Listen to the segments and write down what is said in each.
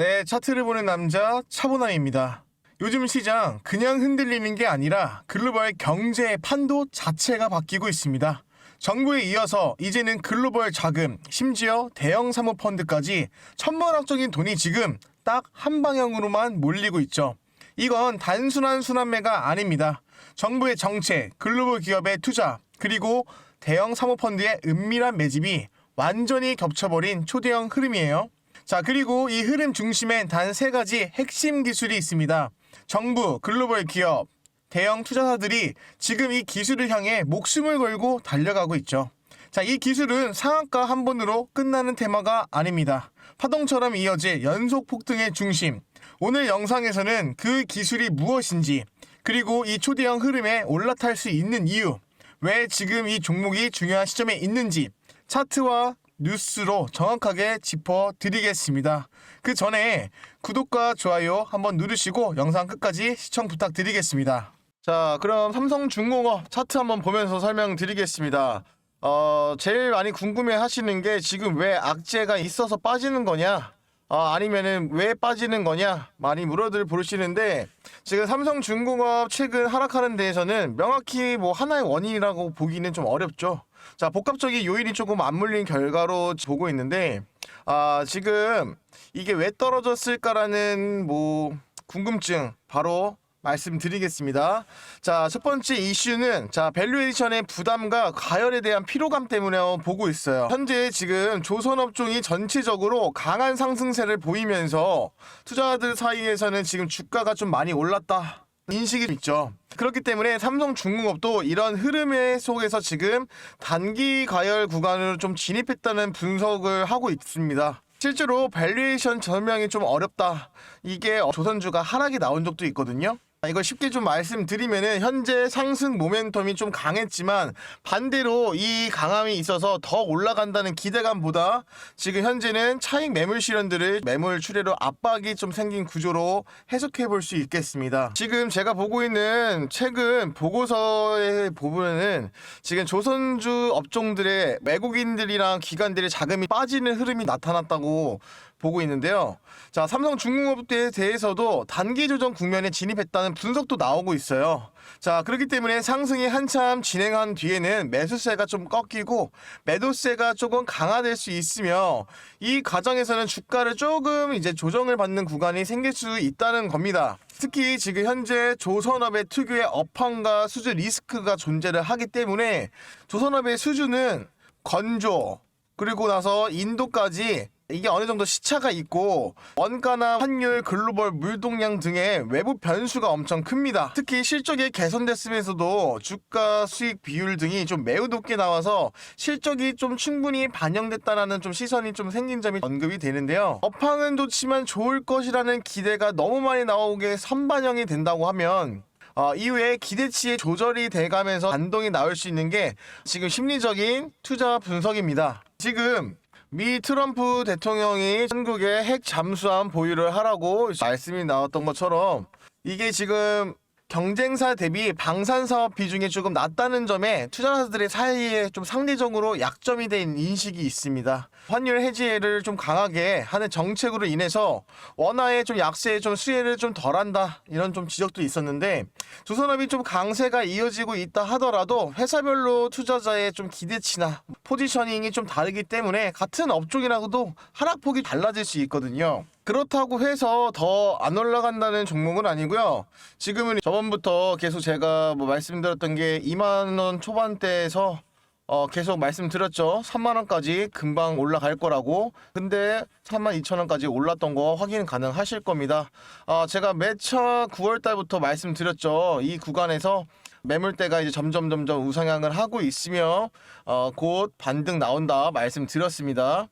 네, 차트를 보는 남자 차보남입니다. 요즘 시장 그냥 흔들리는 게 아니라 글로벌 경제 판도 자체가 바뀌고 있습니다. 정부에 이어서 이제는 글로벌 자금, 심지어 대형 사모펀드까지 천문학적인 돈이 지금 딱 한 방향으로만 몰리고 있죠. 이건 단순한 순환매가 아닙니다. 정부의 정책, 글로벌 기업의 투자, 그리고 대형 사모펀드의 은밀한 매집이 완전히 겹쳐버린 초대형 흐름이에요. 자, 그리고 이 흐름 중심엔 단 세 가지 핵심 기술이 있습니다. 정부, 글로벌 기업, 대형 투자사들이 지금 이 기술을 향해 목숨을 걸고 달려가고 있죠. 자, 이 기술은 상한가 한 번으로 끝나는 테마가 아닙니다. 파동처럼 이어질 연속 폭등의 중심. 오늘 영상에서는 그 기술이 무엇인지, 그리고 이 초대형 흐름에 올라탈 수 있는 이유, 왜 지금 이 종목이 중요한 시점에 있는지, 차트와 뉴스로 정확하게 짚어드리겠습니다. 그 전에 구독과 좋아요 한번 누르시고 영상 끝까지 시청 부탁드리겠습니다. 자, 그럼 삼성중공업 차트 한번 보면서 설명드리겠습니다. 어, 제일 많이 궁금해 하시는 게 지금 왜 악재가 있어서 빠지는 거냐? 아, 아니면은 왜 빠지는 거냐? 많이 물어들 보시는데 지금 삼성중공업 최근 하락하는 데에서는 명확히 뭐 하나의 원인이라고 보기는 좀 어렵죠. 자, 복합적인 요인이 조금 맞물린 결과로 보고 있는데 아, 지금 이게 왜 떨어졌을까라는 뭐 궁금증 바로 말씀드리겠습니다. 자, 첫 번째 이슈는 자, 밸류에이션의 부담과 가열에 대한 피로감 때문에 보고 있어요. 현재 지금 조선 업종이 전체적으로 강한 상승세를 보이면서 투자자들 사이에서는 지금 주가가 좀 많이 올랐다. 인식이 있죠. 그렇기 때문에 삼성중공업도 이런 흐름의 속에서 지금 단기 가열 구간으로 좀 진입했다는 분석을 하고 있습니다. 실제로 밸류에이션 설명이 좀 어렵다. 이게 조선주가 하락이 나온 적도 있거든요. 이걸 쉽게 좀 말씀드리면은 현재 상승 모멘텀이 좀 강했지만 반대로 이 강함이 있어서 더 올라간다는 기대감보다 지금 현재는 차익 매물 실현들을 매물 출회로 압박이 좀 생긴 구조로 해석해 볼 수 있겠습니다. 지금 제가 보고 있는 최근 보고서에 보면은 지금 조선주 업종들의 외국인들이랑 기관들의 자금이 빠지는 흐름이 나타났다고 보고 있는데요. 자, 삼성 중공업에 대해서도 단기 조정 국면에 진입했다는 분석도 나오고 있어요. 자, 그렇기 때문에 상승이 한참 진행한 뒤에는 매수세가 좀 꺾이고 매도세가 조금 강화될 수 있으며 이 과정에서는 주가를 조금 이제 조정을 받는 구간이 생길 수 있다는 겁니다. 특히 지금 현재 조선업의 특유의 업황과 수주 리스크가 존재를 하기 때문에 조선업의 수주는 건조 그리고 나서 인도까지 이게 어느 정도 시차가 있고 원가나 환율, 글로벌 물동량 등의 외부 변수가 엄청 큽니다. 특히 실적이 개선됐으면서도 주가 수익 비율 등이 좀 매우 높게 나와서 실적이 좀 충분히 반영됐다라는 좀 시선이 좀 생긴 점이 언급이 되는데요. 업황은 좋지만 좋을 것이라는 기대가 너무 많이 나오게 선반영이 된다고 하면 어, 이후에 기대치의 조절이 돼가면서 반동이 나올 수 있는 게 지금 심리적인 투자 분석입니다. 지금 미 트럼프 대통령이 한국에 핵 잠수함 보유를 하라고 말씀이 나왔던 것처럼 이게 지금 경쟁사 대비 방산 사업 비중이 조금 낮다는 점에 투자자들의 사이에 좀 상대적으로 약점이 된 인식이 있습니다. 환율 해지를 좀 강하게 하는 정책으로 인해서 원화의 좀 약세에 좀 수혜를 좀 덜한다 이런 좀 지적도 있었는데 조선업이 좀 강세가 이어지고 있다 하더라도 회사별로 투자자의 좀 기대치나 포지셔닝이 좀 다르기 때문에 같은 업종이라고도 하락폭이 달라질 수 있거든요. 그렇다고 해서 더 안 올라간다는 종목은 아니고요. 지금은 저번부터 계속 제가 뭐 말씀드렸던 게 2만 원 초반대에서 어 계속 말씀드렸죠. 3만 원까지 금방 올라갈 거라고. 근데 3만 2천 원까지 올랐던 거 확인 가능하실 겁니다. 어 제가 매차 9월 달부터 말씀드렸죠. 이 구간에서 매물대가 이제 점점 점점 우상향을 하고 있으며 어, 곧 반등 나온다 말씀드렸습니다.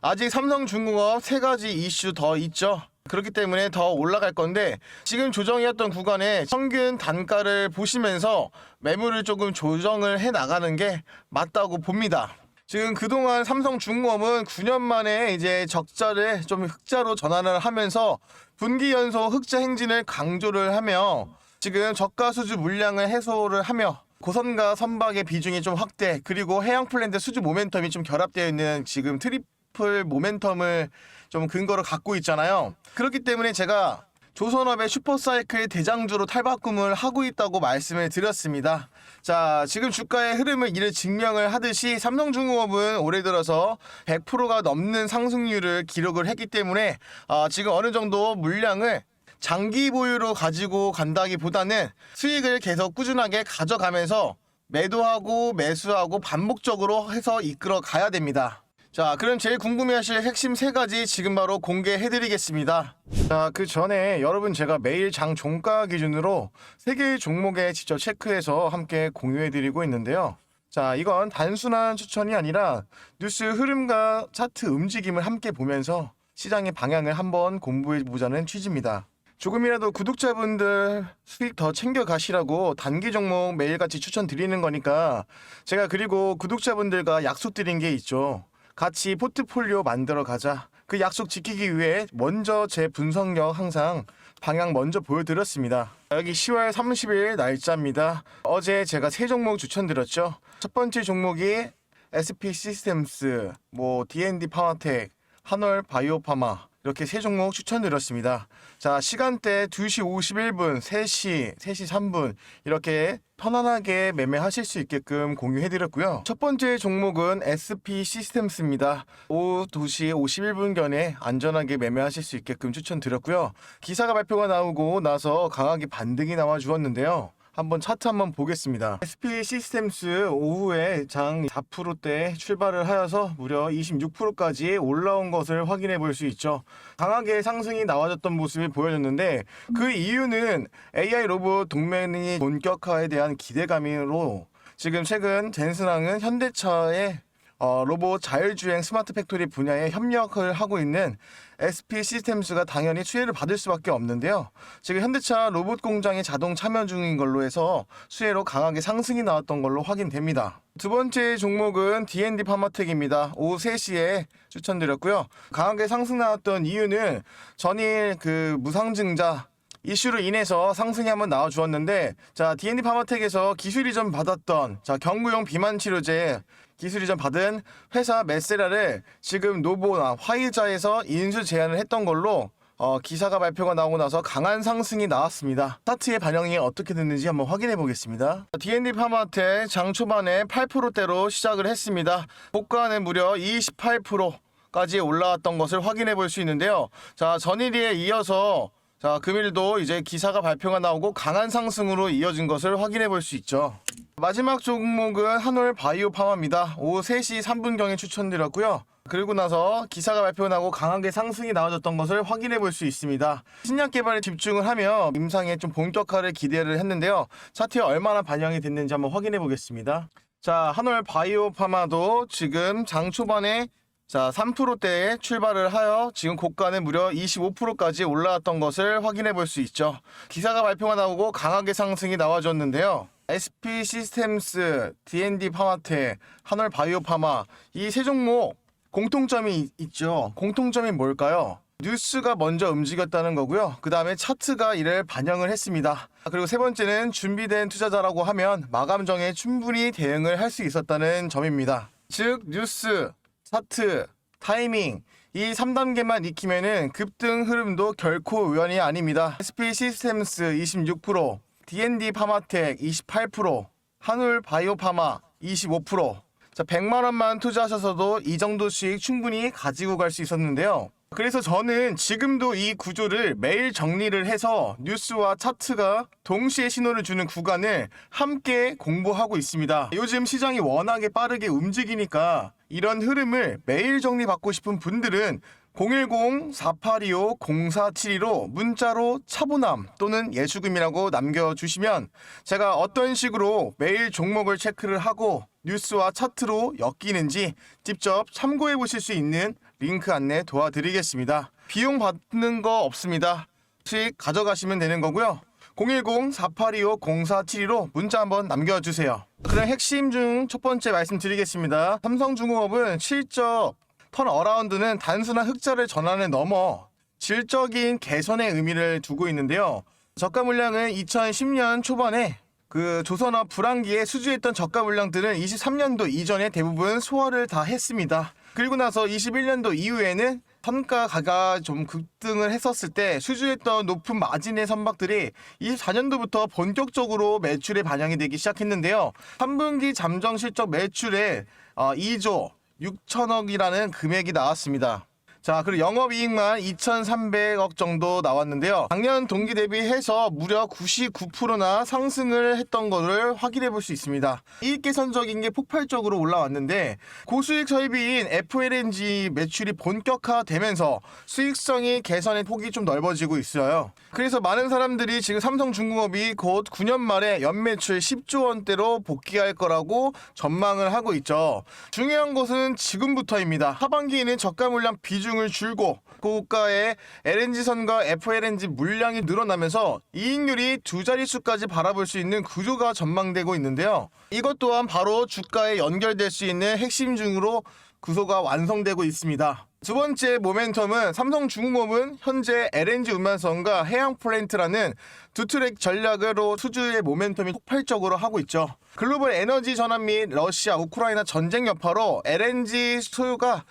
아직 삼성중공업 세 가지 이슈 더 있죠. 그렇기 때문에 더 올라갈 건데 지금 조정이었던 구간에 평균 단가를 보시면서 매물을 조금 조정을 해 나가는 게 맞다고 봅니다. 지금 그동안 삼성중공업은 9년 만에 이제 적자를 좀 흑자로 전환을 하면서 분기 연속 흑자 행진을 강조를 하며 지금 저가 수주 물량을 해소를 하며 고선과 선박의 비중이 좀 확대 그리고 해양 플랜트 수주 모멘텀이 좀 결합되어 있는 지금 트립 슈퍼플 모멘텀을 좀 근거로 갖고 있잖아요. 그렇기 때문에 제가 조선업의 슈퍼사이클 대장주로 탈바꿈을 하고 있다고 말씀을 드렸습니다. 자, 지금 주가의 흐름을 이를 증명을 하듯이 삼성중공업은 올해 들어서 100%가 넘는 상승률을 기록을 했기 때문에 아, 지금 어느 정도 물량을 장기 보유로 가지고 간다기보다는 수익을 계속 꾸준하게 가져가면서 매도하고 매수하고 반복적으로 해서 이끌어 가야 됩니다. 자, 그럼 제일 궁금해하실 핵심 세 가지 지금 바로 공개해드리겠습니다. 자, 그 전에 여러분 제가 매일 장 종가 기준으로 세 개의 종목에 직접 체크해서 함께 공유해드리고 있는데요. 자, 이건 단순한 추천이 아니라 뉴스 흐름과 차트 움직임을 함께 보면서 시장의 방향을 한번 공부해 보자는 취지입니다. 조금이라도 구독자분들 수익 더 챙겨 가시라고 단기 종목 매일같이 추천드리는 거니까 제가 그리고 구독자분들과 약속드린 게 있죠. 같이 포트폴리오 만들어 가자. 그 약속 지키기 위해 먼저 제 분석력 항상 방향 먼저 보여드렸습니다. 여기 10월 30일 날짜입니다. 어제 제가 세 종목 추천드렸죠. 첫 번째 종목이 SP 시스템스, 뭐 D&D 파마텍, 한월 바이오파마 이렇게 세 종목 추천드렸습니다. 자, 시간대 2시 51분, 3시, 3시 3분 이렇게 편안하게 매매하실 수 있게끔 공유해드렸고요. 첫 번째 종목은 SP 시스템스입니다. 오후 2시 51분경에 안전하게 매매하실 수 있게끔 추천드렸고요. 기사가 발표가 나오고 나서 강하게 반등이 나와 주었는데요. 한번 차트 한번 보겠습니다. SP 시스템스 오후에 장 4%대 출발을 하여서 무려 26%까지 올라온 것을 확인해 볼 수 있죠. 강하게 상승이 나와줬던 모습이 보여졌는데 그 이유는 AI 로봇 동맹이 본격화에 대한 기대감으로 지금 최근 젠슨항은 현대차의 어, 로봇 자율주행 스마트 팩토리 분야에 협력을 하고 있는 SP 시스템스가 당연히 수혜를 받을 수밖에 없는데요. 지금 현대차 로봇 공장에 자동 참여 중인 걸로 해서 수혜로 강하게 상승이 나왔던 걸로 확인됩니다. 두 번째 종목은 D&D 파마텍입니다. 오후 3시에 추천드렸고요. 강하게 상승 나왔던 이유는 전일 그 무상증자 이슈로 인해서 상승이 한번 나와 주었는데 자 D&D 파마텍에서 기술 이전 받았던 자 경구용 비만 치료제 기술 이전 받은 회사 메세라를 지금 노보나 화이자에서 인수 제안을 했던 걸로 어, 기사가 발표가 나오고 나서 강한 상승이 나왔습니다. 차트의 반영이 어떻게 됐는지 한번 확인해 보겠습니다. D&D 파마텍 장 초반에 8%대로 시작을 했습니다. 고가는 무려 28%까지 올라왔던 것을 확인해 볼 수 있는데요. 자 전일에 이어서 자, 금일도 이제 기사가 발표가 나오고 강한 상승으로 이어진 것을 확인해 볼 수 있죠. 마지막 종목은 한올 바이오 파마입니다. 오후 3시 3분경에 추천드렸고요. 그리고 나서 기사가 발표가 나고 강하게 상승이 나와줬던 것을 확인해 볼 수 있습니다. 신약 개발에 집중을 하며 임상에 좀 본격화를 기대를 했는데요. 차트에 얼마나 반영이 됐는지 한번 확인해 보겠습니다. 자, 한올 바이오 파마도 지금 장 초반에 자, 3%대에 출발을 하여 지금 고가는 무려 25%까지 올라왔던 것을 확인해 볼 수 있죠. 기사가 발표가 나오고 강하게 상승이 나와줬는데요. SP 시스템스, D&D 파마텍, 한월 바이오 파마 이 세 종목 공통점이 있- 있죠. 공통점이 뭘까요? 뉴스가 먼저 움직였다는 거고요. 그 다음에 차트가 이를 반영을 했습니다. 그리고 세 번째는 준비된 투자자라고 하면 마감정에 충분히 대응을 할 수 있었다는 점입니다. 즉 뉴스, 차트, 타이밍 이 3단계만 익히면은 급등 흐름도 결코 우연이 아닙니다. SP 시스템스 26%, D&D 파마텍 28%, 한울 바이오 파마 25%. 자, 100만 원만 투자하셔서도 이 정도 수익 충분히 가지고 갈 수 있었는데요. 그래서 저는 지금도 이 구조를 매일 정리를 해서 뉴스와 차트가 동시에 신호를 주는 구간을 함께 공부하고 있습니다. 요즘 시장이 워낙에 빠르게 움직이니까 이런 흐름을 매일 정리받고 싶은 분들은 010-4825-0472로 문자로 차보남 또는 예수금이라고 남겨주시면 제가 어떤 식으로 매일 종목을 체크를 하고 뉴스와 차트로 엮이는지 직접 참고해 보실 수 있는 링크 안내 도와드리겠습니다. 비용 받는 거 없습니다. 수익 가져가시면 되는 거고요. 010-4825-0472로 문자 한번 남겨주세요. 그럼 핵심 중 첫 번째 말씀드리겠습니다. 삼성중공업은 실적 턴 어라운드는 단순한 흑자를 전환을 넘어 질적인 개선의 의미를 두고 있는데요. 저가 물량은 2010년 초반에 그 조선업 불황기에 수주했던 저가 물량들은 23년도 이전에 대부분 소화를 다 했습니다. 그리고 나서 21년도 이후에는 선가가 좀 급등을 했었을 때 수주했던 높은 마진의 선박들이 24년도부터 본격적으로 매출에 반영이 되기 시작했는데요. 3분기 잠정 실적 매출에 어, 2조 6천억이라는 금액이 나왔습니다. 자, 그리고 영업이익만 2,300억 정도 나왔는데요. 작년 동기 대비해서 무려 99%나 상승을 했던 것을 확인해 볼 수 있습니다. 이익 개선적인 게 폭발적으로 올라왔는데 고수익 설비인 FLNG 매출이 본격화되면서 수익성이 개선의 폭이 좀 넓어지고 있어요. 그래서 많은 사람들이 지금 삼성중공업이 곧 9년 말에 연매출 10조 원대로 복귀할 거라고 전망을 하고 있죠. 중요한 것은 지금부터입니다. 하반기에는 저가 물량 비중 을 줄고 고가의 LNG선과 FLNG 물량이 늘어나면서 이익률이 두 자릿수까지 바라볼 수 있는 구조가 전망되고 있는데요. 이것 또한 바로 주가에 연결될 수 있는 핵심 중으로 구조가 완성되고 있습니다. 두 번째 모멘텀은 삼성중공업은 현재 LNG 운반선과 해양 플랜트라는 두 트랙 전략으로 수주의 모멘텀이 폭발적으로 하고 있죠. 글로벌 에너지 전환 및 러시아, 우크라이나 전쟁 여파로 LNG 소요가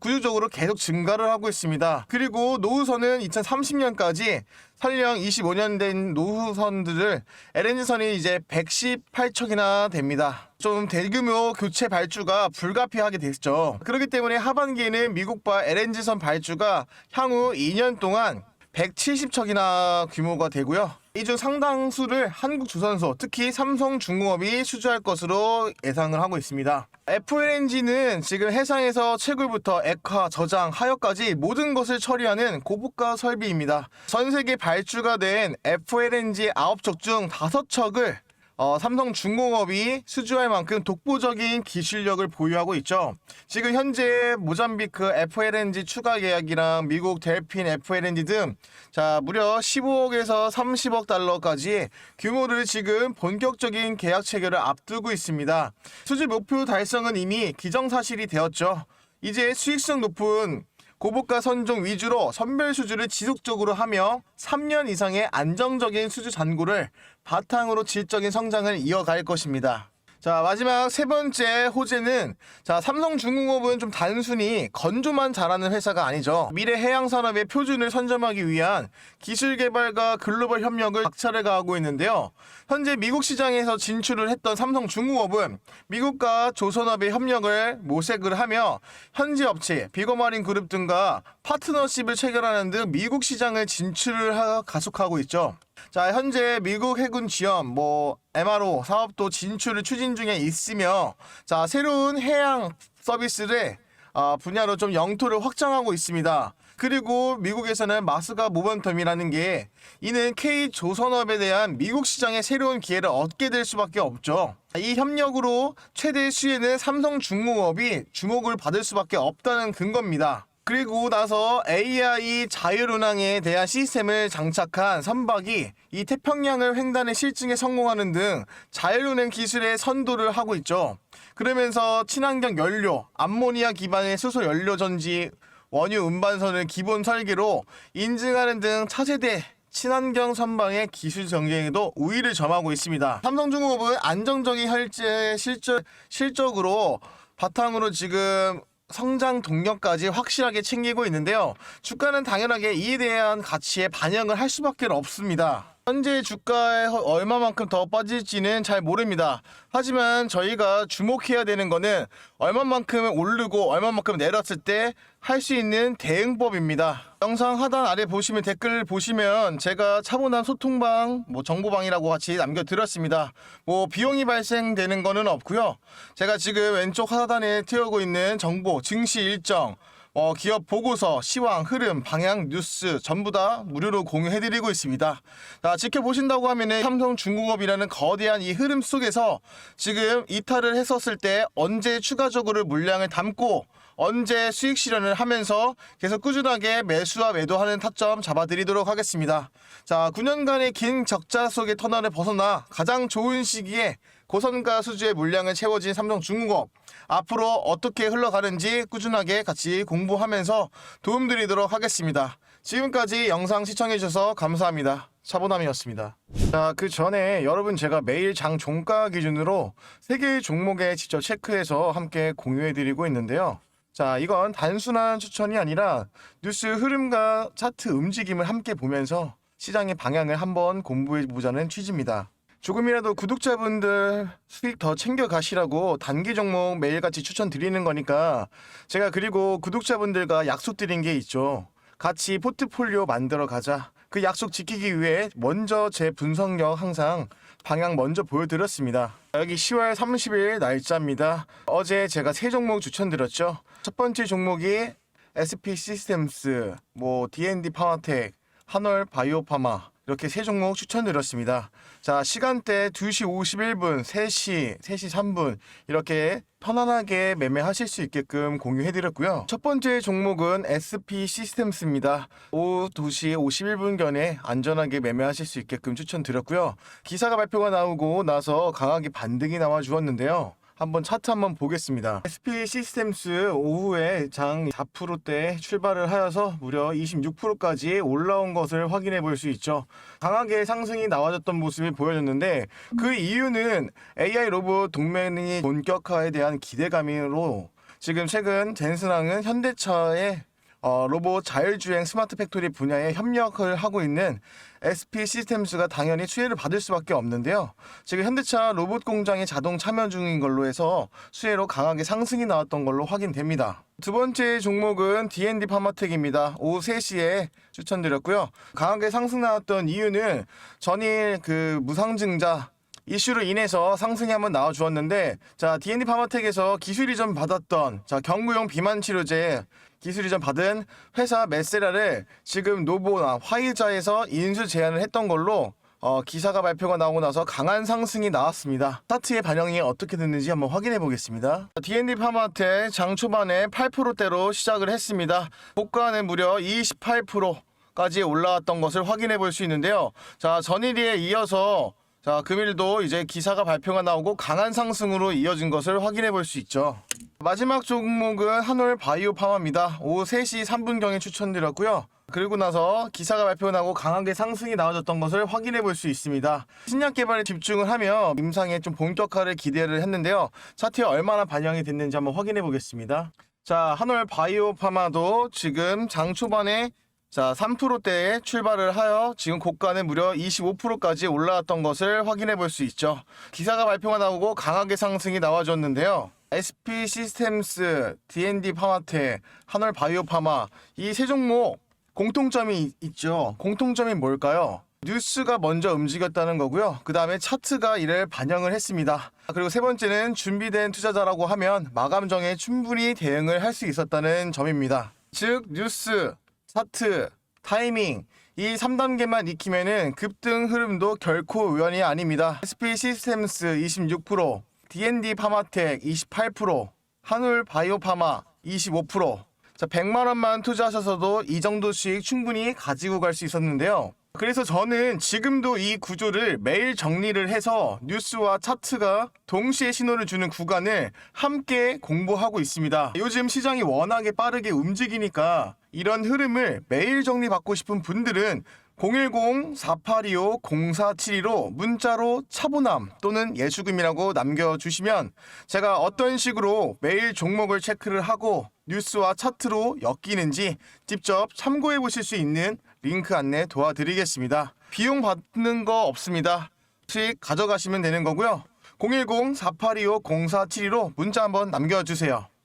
구조적으로 계속 증가를 하고 있습니다. 그리고 노후선은 2030년까지 설령 25년 된 노후선들을 LNG선이 이제 118척이나 됩니다. 좀 대규모 교체 발주가 불가피하게 됐죠. 그렇기 때문에 하반기에는 미국과 LNG선 발주가 향후 2년 동안 170척이나 규모가 되고요. 이 중 상당수를 한국조선소, 특히 삼성중공업이 수주할 것으로 예상을 하고 있습니다. FLNG는 지금 해상에서 채굴부터 액화, 저장, 하역까지 모든 것을 처리하는 고부가 설비입니다. 전 세계 발주가 된 FLNG 9척 중 5척을 어, 삼성중공업이 수주할 만큼 독보적인 기술력을 보유하고 있죠. 지금 현재 모잠비크 FLNG 추가 계약이랑 미국 델핀 FLNG 등 자, 무려 15억에서 30억 달러까지 규모를 지금 본격적인 계약 체결을 앞두고 있습니다. 수주 목표 달성은 이미 기정사실이 되었죠. 이제 수익성 높은 고부가 선종 위주로 선별 수주를 지속적으로 하며 3년 이상의 안정적인 수주 잔고를 바탕으로 질적인 성장을 이어갈 것입니다. 자 마지막 세 번째 호재는 자 삼성중공업은 좀 단순히 건조만 잘하는 회사가 아니죠 미래 해양 산업의 표준을 선점하기 위한 기술 개발과 글로벌 협력을 박차를 가하고 있는데요 현재 미국 시장에서 진출을 했던 삼성중공업은 미국과 조선업의 협력을 모색을 하며 현지 업체 비거마린 그룹 등과 파트너십을 체결하는 등 미국 시장을 진출을 하- 가속하고 있죠. 자, 현재 미국 해군 지원, 뭐 MRO 사업도 진출을 추진 중에 있으며, 자 새로운 해양 서비스를 아, 분야로 좀 영토를 확장하고 있습니다. 그리고 미국에서는 마스가 모멘텀이라는 게 이는 K 조선업에 대한 미국 시장의 새로운 기회를 얻게 될 수밖에 없죠. 이 협력으로 최대 수혜는 삼성중공업이 주목을 받을 수밖에 없다는 근거입니다. 그리고 나서 AI 자율운항에 대한 시스템을 장착한 선박이 이 태평양을 횡단해 실증에 성공하는 등 자율운행 기술의 선도를 하고 있죠. 그러면서 친환경 연료, 암모니아 기반의 수소 연료 전지 원유 운반선을 기본 설계로 인증하는 등 차세대 친환경 선박의 기술 경쟁에도 우위를 점하고 있습니다. 삼성중공업은 안정적인 혈제 실적, 실적으로 바탕으로 지금 성장 동력까지 확실하게 챙기고 있는데요. 주가는 당연하게 이에 대한 가치에 반영을 할 수밖에 없습니다. 현재 주가에 허- 얼마만큼 더 빠질지는 잘 모릅니다. 하지만 저희가 주목해야 되는 거는 얼마만큼 오르고 얼마만큼 내렸을 때 할 수 있는 대응법입니다. 영상 하단 아래 보시면 댓글 보시면 제가 차분한 소통방, 뭐 정보방이라고 같이 남겨드렸습니다. 뭐 비용이 발생되는 거는 없고요. 제가 지금 왼쪽 하단에 띄우고 있는 정보, 증시 일정, 어, 기업 보고서, 시황, 흐름, 방향, 뉴스 전부 다 무료로 공유해드리고 있습니다. 자, 지켜보신다고 하면은 삼성 중공업이라는 거대한 이 흐름 속에서 지금 이탈을 했었을 때 언제 추가적으로 물량을 담고 언제 수익 실현을 하면서 계속 꾸준하게 매수와 매도하는 타점 잡아드리도록 하겠습니다. 자, 9년간의 긴 적자 속의 터널을 벗어나 가장 좋은 시기에 고선가 수주의 물량을 채워진 삼성중공업 앞으로 어떻게 흘러가는지 꾸준하게 같이 공부하면서 도움드리도록 하겠습니다. 지금까지 영상 시청해주셔서 감사합니다. 차보남이었습니다. 자, 그 전에 여러분 제가 매일 장 종가 기준으로 세 개의 종목에 직접 체크해서 함께 공유해드리고 있는데요. 자, 이건 단순한 추천이 아니라 뉴스 흐름과 차트 움직임을 함께 보면서 시장의 방향을 한번 공부해 보자는 취지입니다. 조금이라도 구독자분들 수익 더 챙겨 가시라고 단기 종목 매일같이 추천드리는 거니까 제가 그리고 구독자분들과 약속드린 게 있죠. 같이 포트폴리오 만들어 가자. 그 약속 지키기 위해 먼저 제 분석력 항상 방향 먼저 보여드렸습니다. 여기 10월 30일 날짜입니다. 어제 제가 세 종목 추천드렸죠. 첫 번째 종목이 SP 시스템스, 뭐 D&D 파마텍, 한월 바이오파마 이렇게 세 종목 추천드렸습니다. 자, 시간대 2시 51분, 3시, 3시 3분 이렇게 편안하게 매매하실 수 있게끔 공유해드렸고요. 첫 번째 종목은 SP 시스템스입니다. 오후 2시 51분경에 안전하게 매매하실 수 있게끔 추천드렸고요. 기사가 발표가 나오고 나서 강하게 반등이 나와 주었는데요. 한번 차트 한번 보겠습니다. SP 시스템스 오후에 장 4%대 출발을 하여서 무려 26%까지 올라온 것을 확인해 볼 수 있죠. 강하게 상승이 나와줬던 모습이 보여졌는데 그 이유는 AI 로봇 동맹이 본격화에 대한 기대감으로 지금 최근 젠슨항은 현대차의 어, 로봇 자율주행 스마트 팩토리 분야에 협력을 하고 있는 SP 시스템스가 당연히 수혜를 받을 수밖에 없는데요. 지금 현대차 로봇 공장에 자동 참여 중인 걸로 해서 수혜로 강하게 상승이 나왔던 걸로 확인됩니다. 두 번째 종목은 D&D 파마텍입니다. 오후 3시에 추천드렸고요. 강하게 상승 나왔던 이유는 전일 그 무상증자 이슈로 인해서 상승이 한번 나와 주었는데 자 D&D 파마텍에서 기술 이전 받았던 자 경구용 비만 치료제 기술 이전 받은 회사 메세라를 지금 노보나 화이자에서 인수 제안을 했던 걸로 어, 기사가 발표가 나오고 나서 강한 상승이 나왔습니다. 차트의 반영이 어떻게 됐는지 한번 확인해 보겠습니다. D&D 파마텍 장 초반에 8%대로 시작을 했습니다. 고가는 무려 28% 까지 올라왔던 것을 확인해 볼 수 있는데요. 자, 전일에 이어서 자, 금일도 이제 기사가 발표가 나오고 강한 상승으로 이어진 것을 확인해 볼 수 있죠. 마지막 종목은 한올 바이오 파마입니다. 오후 3시 3분경에 추천드렸고요. 그리고 나서 기사가 발표가 나고 강하게 상승이 나와줬던 것을 확인해 볼 수 있습니다. 신약 개발에 집중을 하며 임상에 좀 본격화를 기대를 했는데요. 차트에 얼마나 반영이 됐는지 한번 확인해 보겠습니다. 자, 한올 바이오 파마도 지금 장 초반에 자, 3%대에 출발을 하여 지금 고가는 무려 25%까지 올라왔던 것을 확인해 볼 수 있죠. 기사가 발표가 나오고 강하게 상승이 나와줬는데요. SP 시스템스, D&D 파마테, 한월 바이오 파마 이 세 종목 공통점이 있- 있죠. 공통점이 뭘까요? 뉴스가 먼저 움직였다는 거고요. 그 다음에 차트가 이를 반영을 했습니다. 그리고 세 번째는 준비된 투자자라고 하면 마감정에 충분히 대응을 할 수 있었다는 점입니다. 즉 뉴스, 차트, 타이밍 이 3단계만 익히면은 급등 흐름도 결코 우연이 아닙니다. SP 시스템스 26%, D&D 파마텍 28%, 한울 바이오 파마 25%. 자, 100만 원만 투자하셔서도 이 정도 수익 충분히 가지고 갈 수 있었는데요. 그래서 저는 지금도 이 구조를 매일 정리를 해서 뉴스와 차트가 동시에 신호를 주는 구간을 함께 공부하고 있습니다. 요즘 시장이 워낙에 빠르게 움직이니까 이런 흐름을 매일 정리받고 싶은 분들은 010-4825-0472로 문자로 차보남 또는 예수금이라고 남겨주시면 제가 어떤 식으로 매일 종목을 체크를 하고 뉴스와 차트로 엮이는지 직접 참고해 보실 수 있는 링크 안내 도와드리겠습니다. 비용 받는 거 없습니다. 수익 가져가시면 되는 거고요. 010-4825-0472로 문자 한번 남겨주세요.